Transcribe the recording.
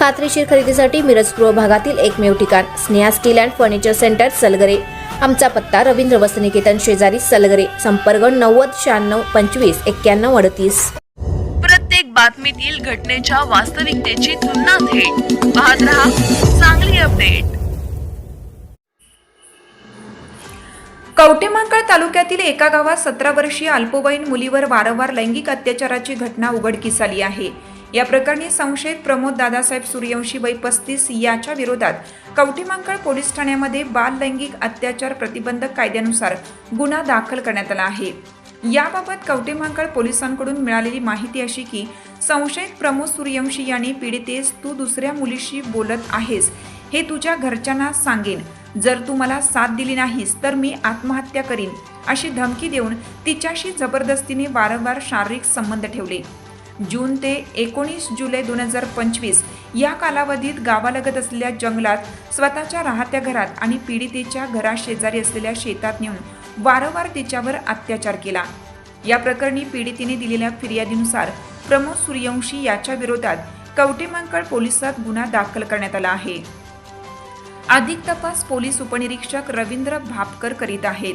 खात्रीशीर खरेदीसाठी मिरज पूर्व भागातील एकमेव ठिकाण Sneha steel and furniture centre Salgare. आमचा पत्ता रवींद्र वसनिकेतन शेजारी सलगरे संपर्क नव्वद शहाण्णव पंचवीस एक्क्याण्णव अडतीस. प्रत्येक बातमीतील घटनेच्या वास्तविकतेची तुलना थेट. पाहत रहा चांगली अपडेट. कवटेमांकळ तालुक्यातील एका गावात सतरा वर्षीय अल्पवयीन मुलीवर वारंवार लैंगिक अत्याचाराची घटना उघडकीस आली आहे. या प्रकरणी संशयित प्रमोद दादासाहेब सूर्यवंशी वय पस्तीस याच्या विरोधात कवटेमांकळ पोलीस ठाण्यामध्ये बाल लैंगिक अत्याचार प्रतिबंधक कायद्यानुसार गुन्हा दाखल करण्यात आला आहे. याबाबत कवटेमांकळ पोलिसांकडून मिळालेली माहिती अशी की संशयित प्रमोद सूर्यवंशी यांनी पीडितेस तू दुसऱ्या मुलीशी बोलत आहेस हे तुझ्या घरच्यांना सांगेन. जर तू मला साथ दिली नाहीस तर मी आत्महत्या करीन अशी धमकी देऊन तिच्याशी जबरदस्तीने वारंवार शारीरिक संबंध ठेवले. जून ते एकोणीस जुलै दोन हजार पंचवीस या कालावधीत गावालगत असलेल्या जंगलात स्वतःच्या राहत्या घरात आणि पीडितेच्या घराशेजारी असलेल्या शेतात नेऊन वारंवार तिच्यावर अत्याचार केला. या प्रकरणी पीडितेने दिलेल्या फिर्यादीनुसार प्रमोद सूर्यवंशी याच्या विरोधात कवटेमंकळ पोलिसात गुन्हा दाखल करण्यात आला आहे. अधिक तपास पोलीस उपनिरीक्षक रवींद्र भापकर करीत आहेत.